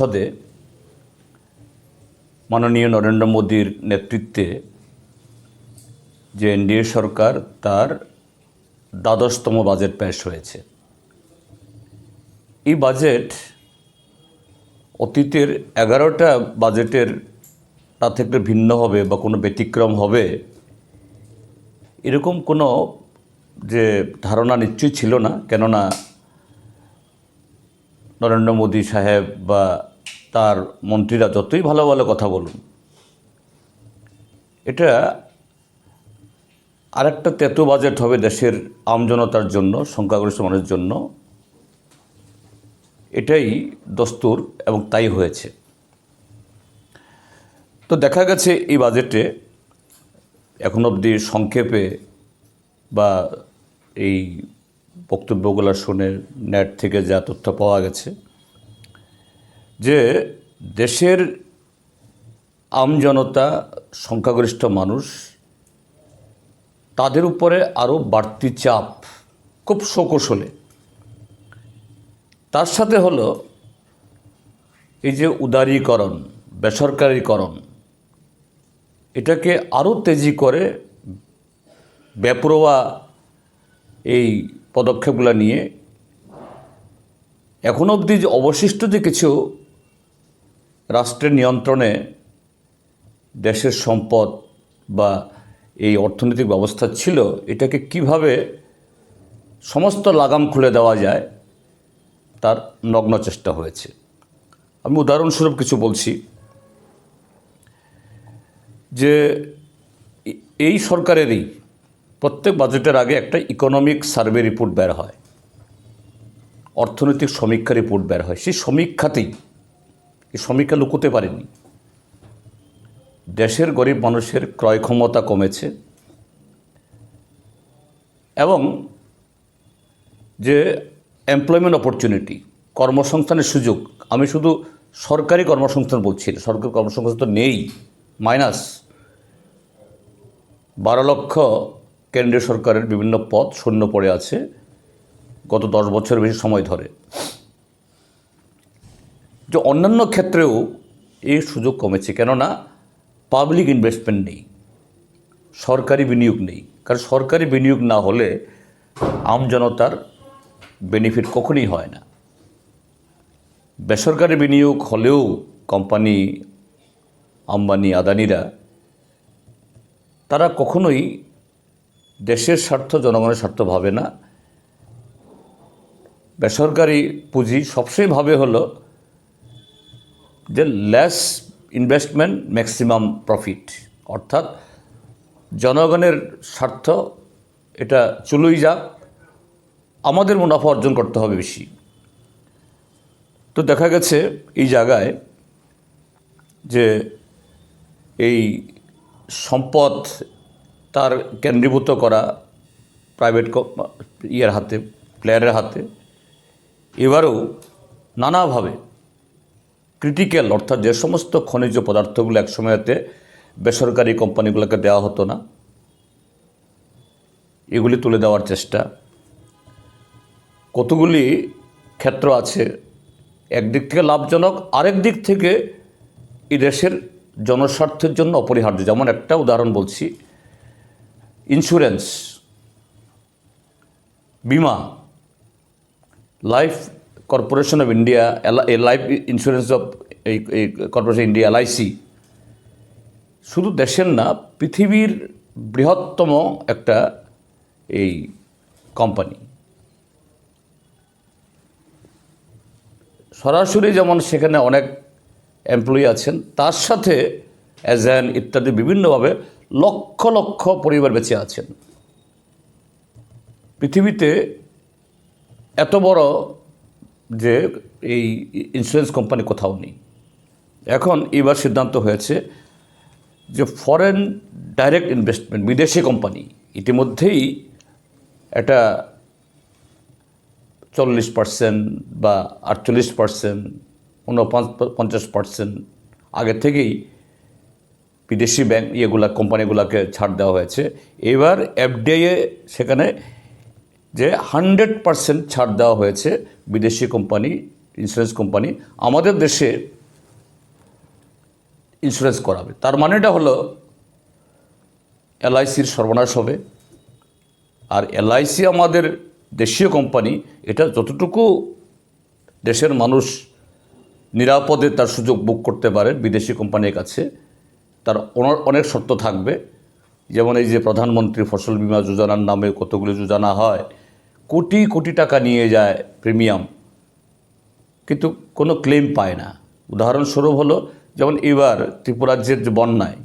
সংসদে মাননীয় নরেন্দ্র মোদীর নেতৃত্বে যে এনডিএ সরকার, তার দ্বাদশতম বাজেট পেশ হয়েছে। এই বাজেট অতীতের এগারোটা বাজেটের তা থেকে ভিন্ন হবে বা কোনো ব্যতিক্রম হবে, এরকম কোনো যে ধারণা নিশ্চয়ই ছিল না। কেননা নরেন্দ্র মোদী সাহেব বা তার মন্ত্রীরা যতই ভালো ভালো কথা বলুন, এটা আরেকটা তেতো বাজেট হবে দেশের আমজনতার জন্য, সংখ্যাগরিষ্ঠ মানুষের জন্য। এটাই দস্তুর এবং তাই হয়েছে। তো দেখা গেছে এই বাজেটে এখন অবধি সংক্ষেপে বা এই বক্তব্যগুলো শুনে নেট থেকে যা তথ্য পাওয়া গেছে যে দেশের আমজনতা সংখ্যাগরিষ্ঠ মানুষ, তাদের উপরে আরও বাড়তি চাপ, খুব সকৌশলে। তার সাথে হলো এই যে উদারীকরণ, বেসরকারীকরণ, এটাকে আরও তেজি করে বেপরোয়া এই পদক্ষেপগুলো নিয়ে এখন অবধি যে অবশিষ্ট যে কিছু রাষ্ট্রের নিয়ন্ত্রণে দেশের সম্পদ বা এই অর্থনৈতিক ব্যবস্থা ছিল, এটাকে কীভাবে সমস্ত লাগাম খুলে দেওয়া যায়, তার নগ্ন চেষ্টা হয়েছে। আমি উদাহরণস্বরূপ কিছু বলছি। যে এই সরকারেরই প্রত্যেক বাজেটের আগে একটা ইকোনমিক সার্ভে রিপোর্ট বের হয়। অর্থনৈতিক সমীক্ষা রিপোর্ট বের হয়। সেই সমীক্ষাতেই এই সমীক্ষা লুকোতে পারেনি দেশের গরিব মানুষের ক্রয় ক্ষমতা কমেছে এবং যে এমপ্লয়মেন্ট অপরচুনিটি কর্মসংস্থানের সুযোগ, আমি শুধু সরকারি কর্মসংস্থান বলছি সরকারি কর্মসংস্থান তো নেই মাইনাস বারো লক্ষ কেন্দ্রীয় সরকারের বিভিন্ন পদ শূন্য পড়ে আছে, গত দশ বছর বেশি সময় ধরে। যে অন্যান্য ক্ষেত্রেও এই সুযোগ কমেছে। কেননা পাবলিক ইনভেস্টমেন্ট নেই, সরকারি বিনিয়োগ নেই। কারণ সরকারি বিনিয়োগ না হলে আমজনতার বেনিফিট কখনই হয় না। বেসরকারি বিনিয়োগ হলেও কোম্পানি আম্বানি, আদানিরা, তারা কখনোই দেশের স্বার্থ, জনগণের স্বার্থ ভাবে না। বেসরকারি পুঁজি সবসময় ভাবে হলো যে লেস ইনভেস্টমেন্ট ম্যাক্সিমাম প্রফিট অর্থাৎ জনগণের স্বার্থ, এটা চলুই যাক। আমাদের মুনাফা অর্জন করতে হবে বেশি। তো দেখা গেছে এই জায়গায় যে এই সম্পদ তার কেন্দ্রীভূত করা প্রাইভেট ইয়ের হাতে প্লেয়ারের হাতে, এবারেও নানাভাবে ক্রিটিক্যাল অর্থাৎ যে সমস্ত খনিজ পদার্থগুলো এক সময়তে বেসরকারি কোম্পানিগুলোকে দেওয়া হতো না, এগুলি তুলে দেওয়ার চেষ্টা। কতগুলি ক্ষেত্র আছে, একদিক থেকে লাভজনক, আরেক দিক থেকে এই দেশের জনস্বার্থের জন্য অপরিহার্য। যেমন একটা উদাহরণ বলছি ইন্স্যুরেন্স বিমা Life Corporation of India Life Insurance of এই কর্পোরেশন ইন্ডিয়া এলআইসি শুধু দেশের না, পৃথিবীর বৃহত্তম একটা এই কোম্পানি সরাসরি যেমন সেখানে অনেক এমপ্লয়ি আছেন, তার সাথে এজেন্ট ইত্যাদি বিভিন্নভাবে লক্ষ লক্ষ পরিবার বেঁচে আছেন। পৃথিবীতে এত বড় যে এই ইন্স্যুরেন্স কোম্পানি কোথাও নেই। এখন এবার সিদ্ধান্ত হয়েছে যে ফরেন ডাইরেক্ট ইনভেস্টমেন্ট বিদেশি কোম্পানি ইতিমধ্যেই এটা চল্লিশ পার্সেন্ট বা আটচল্লিশ পার্সেন্ট পঞ্চাশ পার্সেন্ট আগে থেকেই বিদেশি ব্যাংক ইয়েগুলা কোম্পানিগুলোকে ছাড় দেওয়া হয়েছে। এবার এফডিআইয়ে সেখানে যে হান্ড্রেড পার্সেন্ট ছাড় দেওয়া হয়েছে বিদেশি কোম্পানি ইন্স্যুরেন্স কোম্পানি, আমাদের দেশে ইন্স্যুরেন্স করাবে। তার মানেটা হলো এলআইসির সর্বনাশ হবে। আর এলআইসি আমাদের দেশীয় কোম্পানি, এটা যতটুকু দেশের মানুষ নিরাপদে তার সুযোগ বুক করতে পারে বিদেশি কোম্পানির কাছে, তার অন- অনেক শর্ত থাকবে। যেমন এই যে প্রধানমন্ত্রী ফসল বীমা যোজনার নামে কতগুলো যোজনা হয় কোটি কোটি টাকা নিয়ে যায় প্রিমিয়াম, কিন্তু কোনো ক্লেম পায় না। উদাহরণস্বরূপ হলো, যেমন এবার ত্রিপুরাজ্যের যে বন্যায়,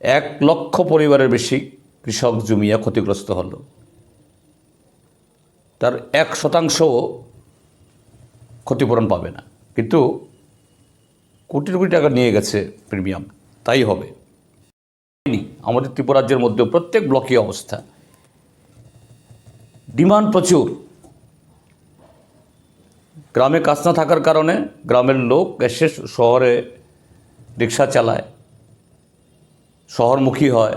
এক লক্ষ পরিবারের বেশি কৃষক জমিয়া ক্ষতিগ্রস্ত হল। তার এক শতাংশও ক্ষতিপূরণ পাবে না। কিন্তু কোটি কোটি টাকা নিয়ে গেছে প্রিমিয়াম, তাই হবে। আমাদের ত্রিপুরাজ্যের মধ্যে প্রত্যেক ব্লকই অবস্থা। ডিমান্ড প্রচুর। গ্রামে কাজ না থাকার কারণে গ্রামের লোক এসে শহরে রিক্সা চালায়, শহরমুখী হয়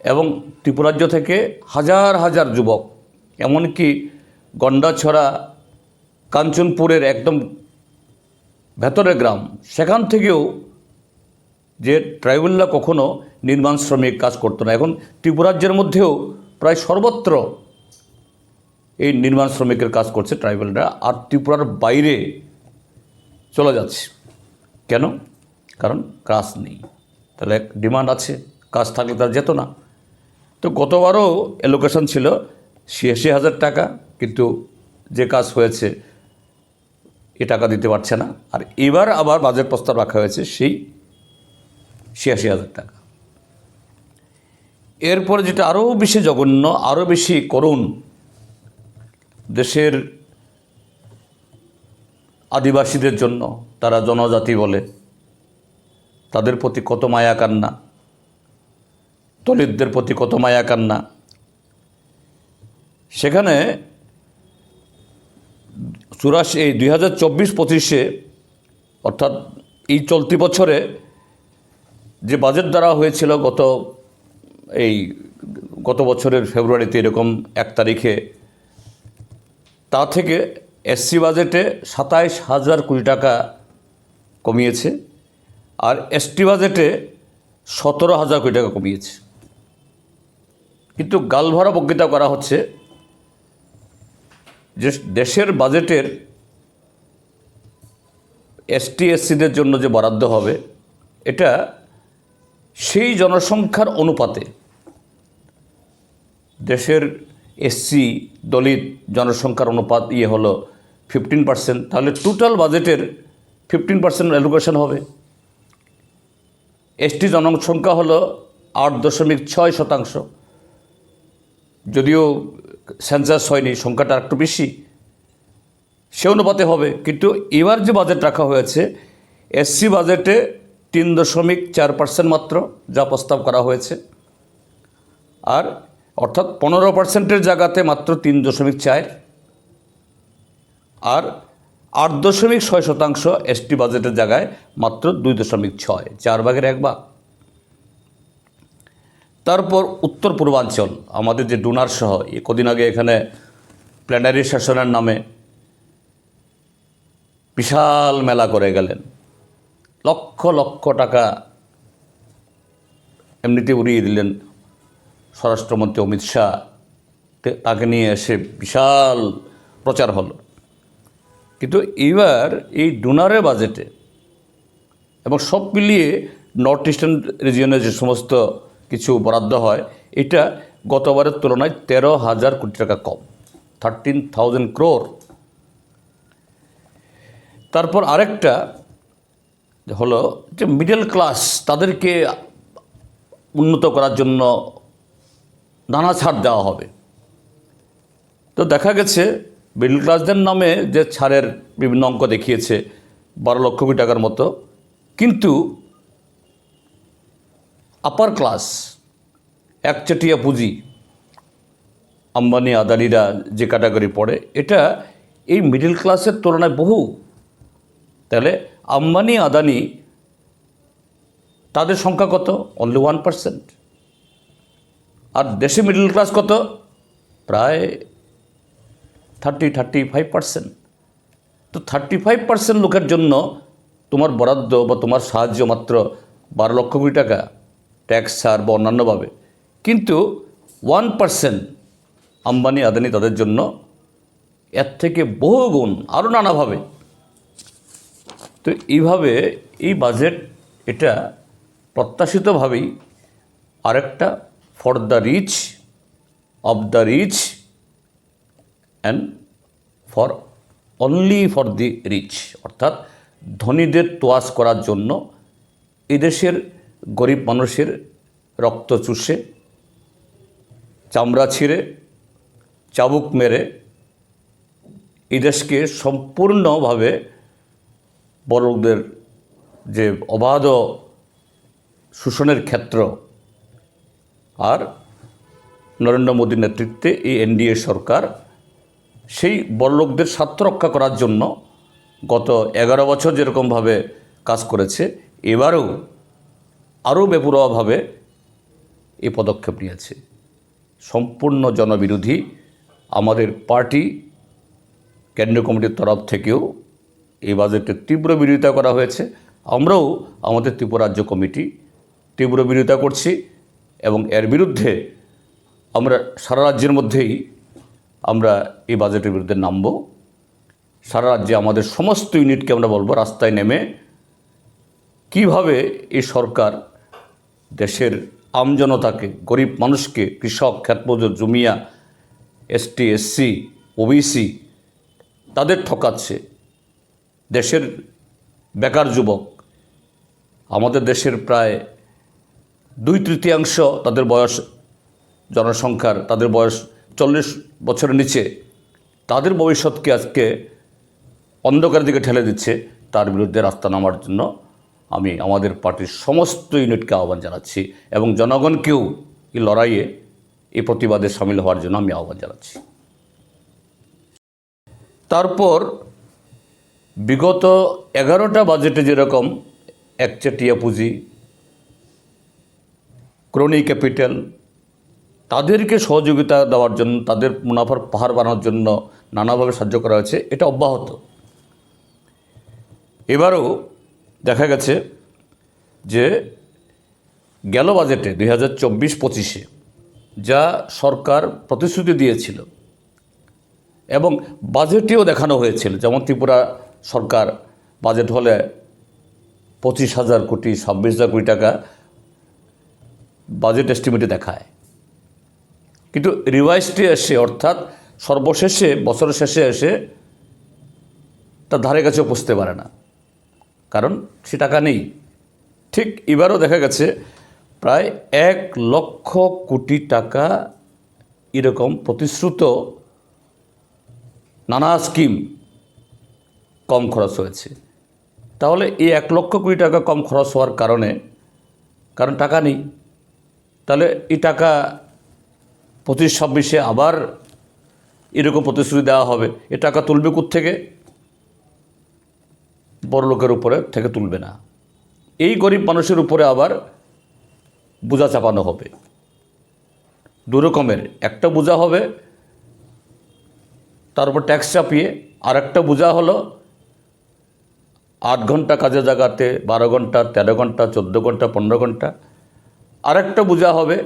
এবং ত্রিপুরাজ্য থেকে হাজার হাজার যুবক, এমনকি গন্ডাছড়া, কাঞ্চনপুরের একদম ভেতরের গ্রাম, সেখান থেকেও যে ট্রাইবেলরা কখনো নির্মাণ শ্রমিক কাজ করতো না। এখন ত্রিপুরাজ্যের মধ্যেও প্রায় সর্বত্র এই নির্মাণ শ্রমিকের কাজ করছে ট্রাইবেলরা, আর ত্রিপুরার বাইরে চলে যাচ্ছে। কেন? কারণ কাজ নেই। তাহলে এক ডিমান্ড আছে, কাজ থাকলে তার যেত না। তো গতবারও অ্যালোকেশন ছিল ছিয়াশি হাজার টাকা, কিন্তু যে কাজ হয়েছে এ টাকা দিতে পারছে না। আর এবার আবার বাজেট প্রস্তাব রাখা হয়েছে সেই ছিয়াশি হাজার টাকা। এরপরে যেটা আরও বেশি জঘন্য আরও বেশি করুণ, দেশের আদিবাসীদের জন্য তারা জনজাতি বলে, তাদের প্রতি কত মায়া কান্না, দলিতদের প্রতি কত মায়া কান্না। সেখানে চুরাশি, এই দুই হাজার চব্বিশ পঁচিশে, অর্থাৎ এই চলতি বছরে যে বাজেট দ্বারা হয়েছিল গত এই গত বছরের ফেব্রুয়ারিতে এরকম এক তারিখে, তা থেকে এসসি বাজেটে সাতাইশ হাজার কোটি টাকা কমিয়েছে আর এসটি বাজেটে সতেরো হাজার কোটি টাকা কমিয়েছে। কিন্তু গালভরা বক্তৃতা করা হচ্ছে যে দেশের বাজেটের এসটি এসসিদের জন্য যে বরাদ্দ হবে, এটা সেই জনসংখ্যার অনুপাতে দেশের এসসি দলিত জনসংখ্যার অনুপাত ইয়ে হলো ফিফটিন পার্সেন্ট তাহলে টোটাল বাজেটের ফিফটিন পার্সেন্ট অ্যালোকেশন হবে। এসটি জনসংখ্যা হলো আট দশমিক ছয় শতাংশ। যদিও সেন্সাস হয়নি, সংখ্যাটা একটু বেশি, সে অনুপাতে হবে। কিন্তু এবার যে বাজেট রাখা হয়েছে এসসি বাজেটে তিন দশমিক চার পার্সেন্ট মাত্র যা প্রস্তাব করা হয়েছে। আর অর্থাৎ পনেরো পার্সেন্টের জায়গাতে মাত্র তিন দশমিক চার। আর আট দশমিক ছয় শতাংশ এসটি বাজেটের জায়গায় মাত্র দুই দশমিক ছয়, চার ভাগের এক ভাগ। তারপর উত্তর পূর্বাঞ্চল, আমাদের যে ডোনার সহ কদিন আগে এখানে প্ল্যানারি শাসনের নামে বিশাল মেলা করে গেলেন। লক্ষ লক্ষ টাকা এমনিতে উড়িয়ে দিলেন স্বরাষ্ট্রমন্ত্রী অমিত শাহ। তাকে নিয়ে এসে বিশাল প্রচার হলো। কিন্তু এবার এই ডোনারের বাজেটে এবং সব মিলিয়ে নর্থ ইস্টার্ন রিজিয়নে যে সমস্ত কিছু বরাদ্দ হয়, এটা গতবারের তুলনায় তেরো হাজার কোটি টাকা কম থার্টিন থাউজেন্ড ক্রোর তারপর আরেকটা হলো যে মিডল ক্লাস তাদেরকে উন্নত করার জন্য নানা ছাড় দেওয়া হবে। তো দেখা গেছে মিডল ক্লাসদের নামে যে ছাড়ের বিভিন্ন অঙ্ক দেখিয়েছে, বারো লক্ষ কোটি টাকার মতো, কিন্তু আপার ক্লাস একচেটিয়া পুঁজি, আম্বানি, আদানিরা যে ক্যাটাগরি পড়ে, এটা এই মিডল ক্লাসের তুলনায় বহু। তাহলে আম্বানি, আদানি, তাদের সংখ্যা কত? অনলি ওয়ান পার্সেন্ট আর দেশে মিডল ক্লাস কত? প্রায় থার্টি থার্টি ফাইভ পার্সেন্ট তো থার্টি ফাইভ পার্সেন্ট লোকের জন্য তোমার বরাদ্দ বা তোমার সাহায্য মাত্র বারো লক্ষ কোটি টাকা ট্যাক্স ছাড় বা অন্যান্যভাবে। কিন্তু ওয়ান পার্সেন্ট আম্বানি, আদানি তাদের জন্য এর থেকে বহুগুণ আরও নানাভাবে। তো এইভাবে এই বাজেট এটা প্রত্যাশিতভাবেই আরেকটা for the rich of the rich and for only for the rich অর্থাৎ ধনীদের তোয়াজ করার জন্য এদেশের গরিব মানুষের রক্ত চুষে, চামড়া ছিঁড়ে, চাবুক মেরে এদেশকে সম্পূর্ণভাবে বড়দের যে অবাধ শোষণের ক্ষেত্র আর নরেন্দ্র মোদীর নেতৃত্বে এই এনডিএ সরকার, সেই বড়লোকদের স্বার্থ রক্ষা করার জন্য গত এগারো বছর যেরকমভাবে কাজ করেছে, এবারেও আরও বেপরোয়াভাবে এই পদক্ষেপ নিয়েছে। সম্পূর্ণ জনবিরোধী আমাদের পার্টি, কেন্দ্রীয় কমিটির তরফ থেকেও এই বাজেটের তীব্র বিরোধিতা করা হয়েছে। আমরাও আমাদের ত্রিপুরা রাজ্য কমিটি তীব্র বিরোধিতা করছি এবং এর বিরুদ্ধে আমরা সারা রাজ্যের মধ্যেই আমরা এই বাজেটের বিরুদ্ধে নামব। সারা রাজ্যে আমাদের সমস্ত ইউনিটকে আমরা বলব, রাস্তায় নেমে কীভাবে এই সরকার দেশের আমজনতাকে গরিব মানুষকে, কৃষক, খ্যাতমজুর, জমিয়া এসটি এসসি ওবিসি তাদের ঠকাচ্ছে দেশের বেকার যুবক, আমাদের দেশের প্রায় দুই তৃতীয়াংশ তাদের বয়স, জনসংখ্যার তাদের বয়স চল্লিশ বছরের নিচে, তাদের ভবিষ্যৎকে আজকে অন্ধকারের দিকে ঠেলে দিচ্ছে। তার বিরুদ্ধে রাস্তা নামার জন্য আমি আমাদের পার্টির সমস্ত ইউনিটকে আহ্বান জানাচ্ছি এবং জনগণকেও এই লড়াইয়ে, এই প্রতিবাদে সামিল হওয়ার জন্য আমি আহ্বান জানাচ্ছি। তারপর বিগত এগারোটা বাজেটে যেরকম একচেটিয়া পুঁজি ক্রোনি ক্যাপিটাল তাদেরকে সহযোগিতা দেওয়ার জন্য, তাদের মুনাফার পাহাড় বানানোর জন্য নানাভাবে সাহায্য করা হয়েছে, এটা অব্যাহত। এবারও দেখা গেছে যে গেল বাজেটে দুই হাজার চব্বিশ পঁচিশে যা সরকার প্রতিশ্রুতি দিয়েছিল এবং বাজেটেও দেখানো হয়েছিল, যেমন ত্রিপুরা সরকার বাজেট হলে পঁচিশ হাজার কোটি, ছাব্বিশ হাজার কোটি টাকা বাজেট এস্টিমেটে দেখায়। কিন্তু রিভাইজটি এসে, অর্থাৎ সর্বশেষে, বছরের শেষে এসে তার ধারে কাছেও পৌঁছতে পারে না। কারণ সে টাকা নেই। ঠিক এবারও দেখা গেছে, প্রায় এক লক্ষ কোটি টাকা এরকম প্রতিশ্রুত নানা স্কিম কম খরচ হয়েছে। তাহলে এই এক লক্ষ কোটি টাকা কম খরচ হওয়ার কারণে, কারণ টাকা নেই, তাহলে এই টাকা পঁচিশ ছাব্বিশে আবার এরকম প্রতিশ্রুতি দেওয়া হবে, এ টাকা তুলবে থেকে? বড় লোকের উপরে থেকে তুলবে না। এই গরিব মানুষের উপরে আবার বোঝা চাপানো হবে। দু রকমের, একটা বোঝা হবে, তার উপর ট্যাক্স চাপিয়ে আর একটা বোঝা হলো আট ঘণ্টা কাজের জায়গাতে বারো ঘণ্টা, তেরো ঘণ্টা, চোদ্দ ঘণ্টা, পনেরো ঘণ্টা। আর একটা বোঝা হবে,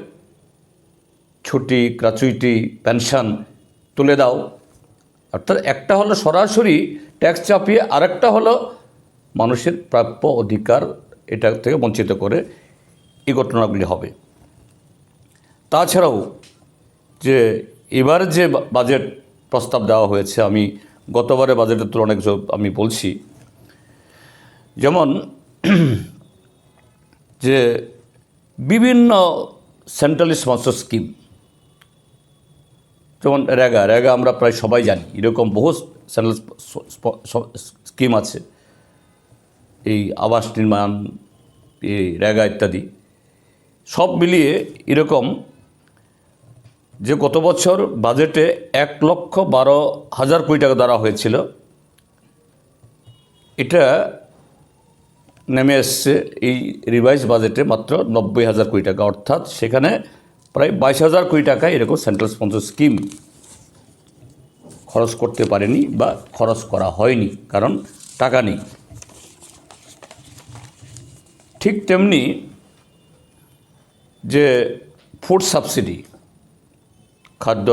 ছুটি, গ্রাচুইটি, পেনশন তুলে দাও। অর্থাৎ একটা হলো সরাসরি ট্যাক্স চাপিয়ে, আরেকটা হলো মানুষের প্রাপ্য অধিকার এটা থেকে বঞ্চিত করে এই ঘটনাগুলি হবে। তাছাড়াও যে এবার যে বাজেট প্রস্তাব দেওয়া হয়েছে, আমি গতবারে বাজেটের তুলনায় আমি বলছি যেমন, যে বিভিন্ন সেন্ট্রালি স্পন্সর স্কিম যেমন রেগা রেগা আমরা প্রায় সবাই জানি, এরকম বহু সেন্ট্রাল স্কিম আছে। এই আবাস নির্মাণ এই রেগা ইত্যাদি, সব মিলিয়ে এরকম যে গত বছর বাজেটে এক লক্ষ বারো হাজার কোটি টাকা দ্বারা হয়েছিল, এটা নেমে এসছে এই রিভাইজ বাজেটে মাত্র নব্বই হাজার কোটি টাকা। অর্থাৎ সেখানে প্রায় বাইশ হাজার কোটি টাকা এরকম সেন্ট্রাল স্পন্সর স্কিম খরচ করতে পারেনি বা খরচ করা হয়নি, কারণ টাকা নেই। ঠিক তেমনি যে ফুড সাবসিডি খাদ্য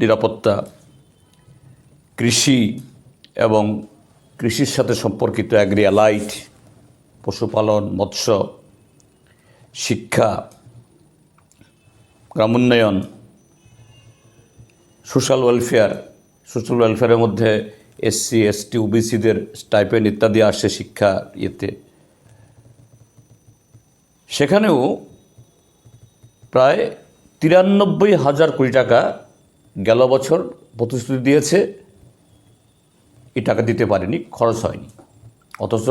নিরাপত্তা, কৃষি এবং কৃষির সাথে সম্পর্কিত অ্যাগ্রি অ্যালাইট পশুপালন, মৎস্য, শিক্ষা, গ্রামোন্নয়ন সোশ্যাল ওয়েলফেয়ার সোশ্যাল ওয়েলফেয়ারের মধ্যে এসসি এসটি ওবিসিদের স্টাইপেন্ড ইত্যাদি আসে শিক্ষা ইয়েতে। সেখানেও প্রায় তিরানব্বই হাজার কোটি টাকা গেল বছর প্রতিশ্রুতি দিয়েছে। এই টাকা দিতে পারেনি, খরচ হয়নি। অথচ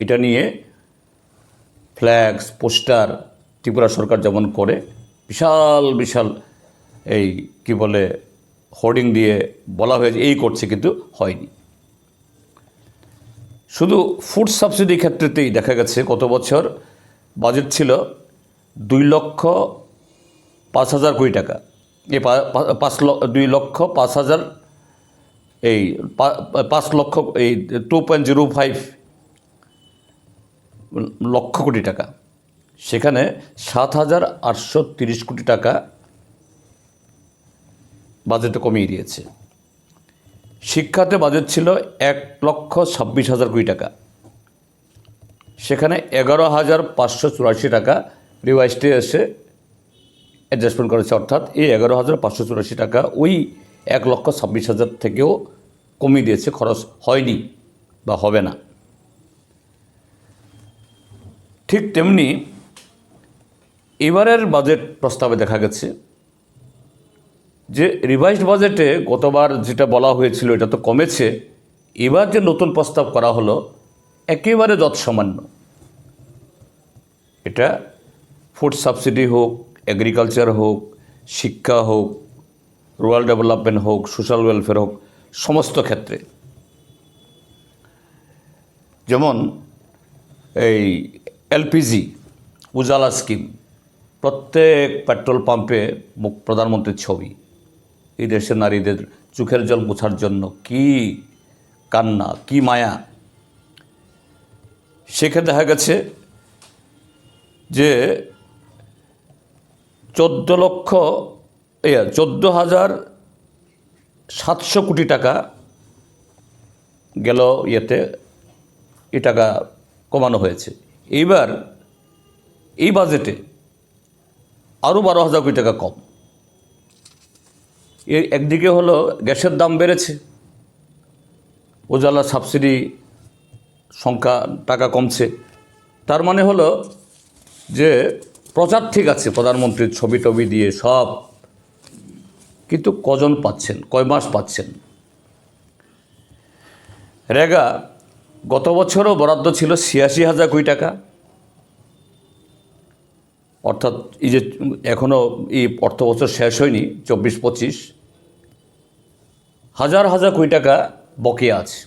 এটা নিয়ে ফ্ল্যাক্স পোস্টার ত্রিপুরা সরকার যেমন করে, বিশাল বিশাল এই কি বলে, হোর্ডিং দিয়ে বলা হয়েছে, এই করছে কিন্তু হয়নি। শুধু ফুড সাবসিডি ক্ষেত্রেতেই দেখা গেছে, গত বছর বাজেট ছিল দুই লক্ষ পাঁচ হাজার কোটি টাকা। পা- পাঁচ দুই লক্ষ পাঁচ হাজার এই পাঁচ লক্ষ, এই two point zero five lakh crore টাকা। সেখানে সাত হাজার আটশো তিরিশ কোটি টাকা বাজেটে কমিয়ে দিয়েছে। শিক্ষাতে বাজেট ছিল এক লক্ষ ছাব্বিশ হাজার কোটি টাকা। সেখানে এগারো হাজার পাঁচশো চুরাশি টাকা রিভাইসটে এসে অ্যাডজাস্টমেন্ট করেছে, অর্থাৎ এই এগারো হাজার পাঁচশো চুরাশি টাকা ওই এক লক্ষ ছাব্বিশ হাজার থেকেও কমিয়ে দিয়েছে, খরচ হয়নি বা হবে না। ঠিক তেমনি এবারের বাজেট প্রস্তাবে দেখা গেছে যে রিভাইসড বাজেটে গতবার যেটা বলা হয়েছিল, এটা তো কমেছে, এবার যে নতুন প্রস্তাব করা হলো, একেবারে যৎসামান্য। এটা ফুড সাবসিডি হোক এগ্রিকালচার হোক, শিক্ষা হোক রুরাল ডেভেলপমেন্ট হোক, সোশ্যাল ওয়েলফেয়ার হোক, সমস্ত ক্ষেত্রে। যেমন এই এলপিজি, উজালা স্কিম, প্রত্যেক পেট্রোল পাম্পে মুখ প্রধানমন্ত্রীর ছবি। এই দেশের নারীদের চোখের জল মোছার জন্য কি কান্না, কি মায়া। সেখানে দেখা গেছে যে চোদ্দ লক্ষ চোদ্দ হাজার সাতশো কোটি টাকা গেল ইয়েতে এ টাকা কমানো হয়েছে। এইবার এই বাজেটে আরও বারো হাজার কোটি টাকা কম। এর একদিকে হলো গ্যাসের দাম বেড়েছে, উজালা সাবসিডি সংখ্যা টাকা কমছে। তার মানে হলো যে প্রচার ঠিক আছে, প্রধানমন্ত্রীর ছবি টবি দিয়ে সব কিন্তু কজন পাচ্ছেন? কয় মাস পাচ্ছেন? রেগা, গত বছরও বরাদ্দ ছিল ছিয়াশি হাজার কোটি টাকা। অর্থাৎ এই যে এখনও এই অর্থ বছর শেষ হয়নি, চব্বিশ পঁচিশ, হাজার হাজার কোটি টাকা বকেয়া আছে।